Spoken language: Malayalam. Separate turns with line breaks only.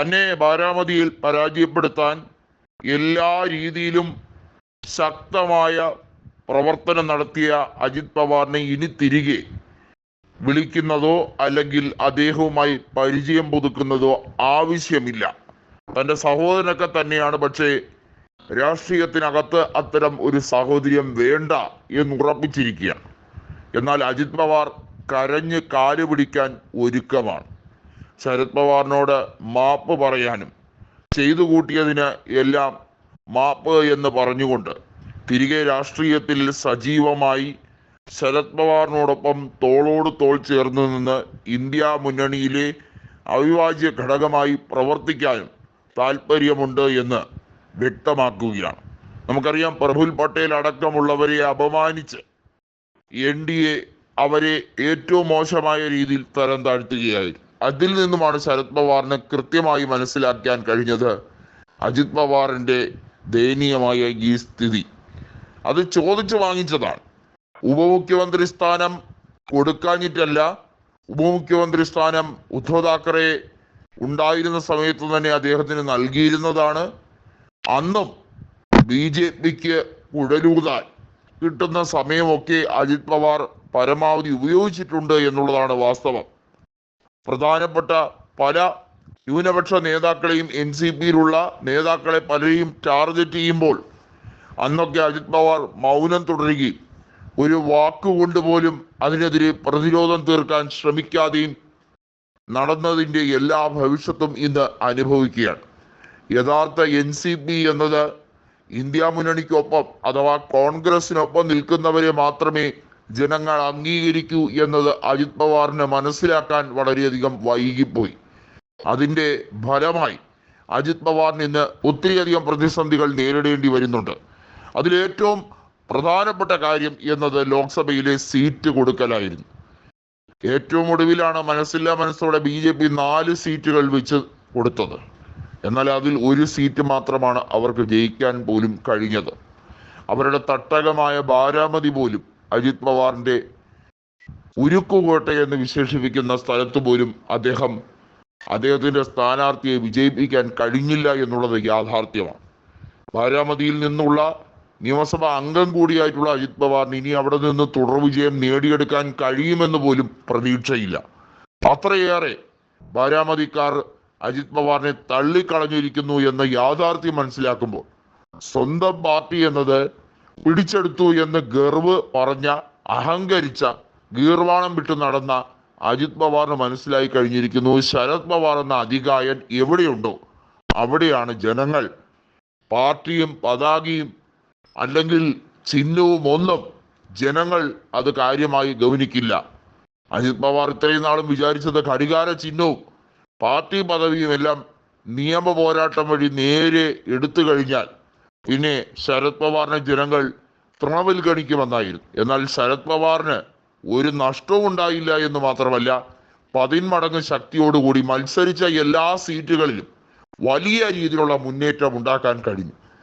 തന്നെ ബാരാമതിയിൽ പരാജയപ്പെടുത്താൻ എല്ലാ രീതിയിലും ശക്തമായ പ്രവർത്തനം നടത്തിയ അജിത് പവാറിനെ ഇനി തിരികെ വിളിക്കുന്നതോ അല്ലെങ്കിൽ അദ്ദേഹവുമായി പരിചയം പുതുക്കുന്നതോ ആവശ്യമില്ല. തന്റെ സഹോദരനൊക്കെ തന്നെയാണ്. പക്ഷേ രാഷ്ട്രീയത്തിനകത്ത് അത്തരം ഒരു സാഹോദര്യം വേണ്ട എന്ന് ഉറപ്പിച്ചിരിക്കുകയാണ്. എന്നാൽ അജിത് പവാർ കരഞ്ഞ് കാൽ പിടിക്കാൻ ഒരുക്കമാണ്. ശരത് പവാറിനോട് മാപ്പ് പറയാനും ചെയ്തു കൂട്ടിയതിന് എല്ലാം മാപ്പ് എന്ന് പറഞ്ഞുകൊണ്ട് തിരികെ രാഷ്ട്രീയത്തിൽ സജീവമായി ശരത് പവാറിനോടൊപ്പം തോളോട് തോൾ ചേർന്ന് നിന്ന് ഇന്ത്യ മുന്നണിയിലെ അവിഭാജ്യ ഘടകമായി പ്രവർത്തിക്കാനും താല്പര്യമുണ്ട് എന്ന് വ്യക്തമാക്കുകയാണ്. നമുക്കറിയാം പ്രഫുൽ പട്ടേൽ അടക്കമുള്ളവരെ അപമാനിച്ച് എൻ ഡി എ അവരെ ഏറ്റവും മോശമായ രീതിയിൽ തരം താഴ്ത്തുകയായിരുന്നു. അതിൽ നിന്നുമാണ് ശരത് പവാറിന് കൃത്യമായി മനസ്സിലാക്കാൻ കഴിഞ്ഞത്. അജിത് പവാറിന്റെ ദയനീയമായ ഈ സ്ഥിതി. അത് ചോദിച്ചു വാങ്ങിച്ചതാണ്. ഉപമുഖ്യമന്ത്രി സ്ഥാനം കൊടുക്കാഞ്ഞിട്ടല്ല ഉപമുഖ്യമന്ത്രി സ്ഥാനം ഉദ്ധവ് താക്കറെ ഉണ്ടായിരുന്ന സമയത്ത് തന്നെ അദ്ദേഹത്തിന് നൽകിയിരുന്നതാണ്. അന്നും ബി ജെ പിക്ക് കുഴലൂതാൻ കിട്ടുന്ന സമയമൊക്കെ അജിത് പവാർ പരമാവധി ഉപയോഗിച്ചിട്ടുണ്ട് എന്നുള്ളതാണ് വാസ്തവം. പ്രധാനപ്പെട്ട പല ന്യൂനപക്ഷ നേതാക്കളെയും എൻ സി പിയിലുള്ള നേതാക്കളെ പലരെയും ടാർഗറ്റ് ചെയ്യുമ്പോൾ അന്നൊക്കെ അജിത് പവാർ മൗനം തുടരുകയും ഒരു വാക്കുകൊണ്ട് പോലും അതിനെതിരെ പ്രതിരോധം തീർക്കാൻ ശ്രമിക്കാതെയും നടന്നതിന്റെ എല്ലാ ഭവിഷ്യത്തും ഇന്ന് അനുഭവിക്കുകയാണ്. യഥാർത്ഥ എൻ സി പി എന്നത് ഇന്ത്യ മുന്നണിക്കൊപ്പം അഥവാ കോൺഗ്രസിനൊപ്പം നിൽക്കുന്നവരെ മാത്രമേ ജനങ്ങൾ അംഗീകരിക്കൂ എന്നത് അജിത് പവാറിന് മനസ്സിലാക്കാൻ വളരെയധികം വൈകിപ്പോയി. അതിന്റെ ഫലമായി അജിത് പവാറിന് ഇന്ന് ഒത്തിരിയധികം പ്രതിസന്ധികൾ നേരിടേണ്ടി വരുന്നുണ്ട്. അതിലേറ്റവും പ്രധാനപ്പെട്ട കാര്യം എന്നത് ലോക്സഭയിലെ സീറ്റ് കൊടുക്കലായിരുന്നു. ഏറ്റവും ഒടുവിലാണ് മനസ്സില്ലാ മനസ്സോടെ ബി ജെ പി നാല് സീറ്റുകൾ വെച്ച് കൊടുത്തത്. എന്നാൽ അതിൽ ഒരു സീറ്റ് മാത്രമാണ് അവർക്ക് ജയിക്കാൻ പോലും കഴിഞ്ഞത്. അവരുടെ തട്ടകമായ ബാരാമതി പോലും അജിത് പവാറിന്റെ ഉരുക്കുകോട്ട എന്ന് വിശേഷിപ്പിക്കുന്ന സ്ഥലത്ത് പോലും അദ്ദേഹം അദ്ദേഹത്തിന്റെ സ്ഥാനാർത്ഥിയെ വിജയിപ്പിക്കാൻ കഴിഞ്ഞില്ല എന്നുള്ളത് യാഥാർത്ഥ്യമാണ്. ബാരാമതിയിൽ നിന്നുള്ള നിയമസഭാ അംഗം കൂടിയായിട്ടുള്ള അജിത് പവാറിന് ഇനി അവിടെ നിന്ന് തുടർ വിജയം നേടിയെടുക്കാൻ കഴിയുമെന്ന് പോലും പ്രതീക്ഷയില്ല. അത്രയേറെ ബാരാമതിക്കാർ അജിത് പവാറിനെ തള്ളിക്കളഞ്ഞിരിക്കുന്നു എന്ന യാഥാർത്ഥ്യം മനസ്സിലാക്കുമ്പോൾ സ്വന്തം പാർട്ടി എന്നത് പിടിച്ചെടുത്തു എന്ന് ഗർവ് പറഞ്ഞ അഹങ്കരിച്ച ഗീർവാണം വിട്ടു നടന്ന അജിത് പവാറിന് മനസ്സിലായി കഴിഞ്ഞിരിക്കുന്നു. ശരത് പവാർ എന്ന അധികായൻ എവിടെയുണ്ടോ? അവിടെയാണ് ജനങ്ങൾ. പാർട്ടിയും പതാകയും അല്ലെങ്കിൽ ചിഹ്നവും ഒന്നും ജനങ്ങൾ അത് കാര്യമായി ഗൗനിക്കില്ല. അജിത് പവാർ ഇത്രയും നാളും വിചാരിച്ചത് ഘടികാര ചിഹ്നവും പാർട്ടി പദവിയും എല്ലാം നിയമ പോരാട്ടം വഴി നേരെ എടുത്തു കഴിഞ്ഞാൽ പിന്നെ ശരത് പവാറിനെ ജനങ്ങൾ തൃണവൽഗണിക്കുമെന്നായിരുന്നു എന്നാൽ ശരത് പവാറിന് ഒരു നഷ്ടവും ഉണ്ടായില്ല എന്ന് മാത്രമല്ല പതിന്മടങ്ങ് ശക്തിയോടുകൂടി മത്സരിച്ച എല്ലാ സീറ്റുകളിലും വലിയ രീതിയിലുള്ള മുന്നേറ്റം ഉണ്ടാക്കാൻ കഴിഞ്ഞു.